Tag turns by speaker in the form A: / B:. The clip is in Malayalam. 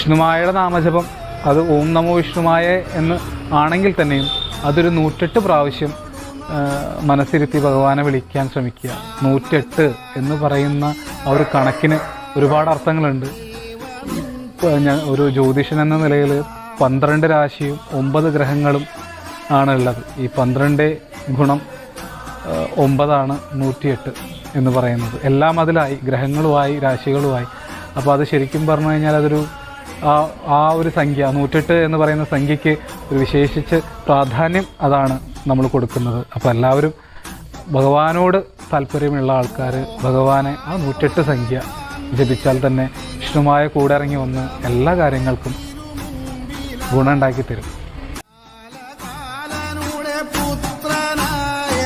A: വിഷ്ണുമായയുടെ നാമജപം അത് ഓം നമോ വിഷ്ണുമായ എന്ന് ആണെങ്കിൽ തന്നെയും അതൊരു നൂറ്റെട്ട് പ്രാവശ്യം മനസ്സിരുത്തി ഭഗവാനെ വിളിക്കാൻ ശ്രമിക്കുക. നൂറ്റെട്ട് എന്ന് പറയുന്ന ആ ഒരു കണക്കിന് ഒരുപാട് അർത്ഥങ്ങളുണ്ട്. ഞാൻ ഒരു ജ്യോതിഷൻ എന്ന നിലയിൽ പന്ത്രണ്ട് രാശിയും ഒമ്പത് ഗ്രഹങ്ങളും ആണ് ഉള്ളത് ഈ പന്ത്രണ്ട് ഗുണം ഒമ്പതാണ് നൂറ്റിയെട്ട് എന്ന് പറയുന്നത്. എല്ലാം അതിലായി ഗ്രഹങ്ങളുമായി രാശികളുമായി. അപ്പോൾ അത് ശരിക്കും പറഞ്ഞു കഴിഞ്ഞാൽ അതൊരു ആ ആ ഒരു സംഖ്യ നൂറ്റെട്ട് എന്ന് പറയുന്ന സംഖ്യയ്ക്ക് ഒരു വിശേഷിച്ച് പ്രാധാന്യം അതാണ് നമ്മൾ കൊടുക്കുന്നത്. അപ്പോൾ എല്ലാവരും ഭഗവാനോട് താല്പര്യമുള്ള ആൾക്കാർ ഭഗവാനെ ആ നൂറ്റെട്ട് സംഖ്യ ജപിച്ചാൽ തന്നെ വിഷ്ണുമായ കൂടെ ഇറങ്ങി വന്ന് എല്ലാ കാര്യങ്ങൾക്കും ഗുണമുണ്ടാക്കി തരും. പുത്രനായ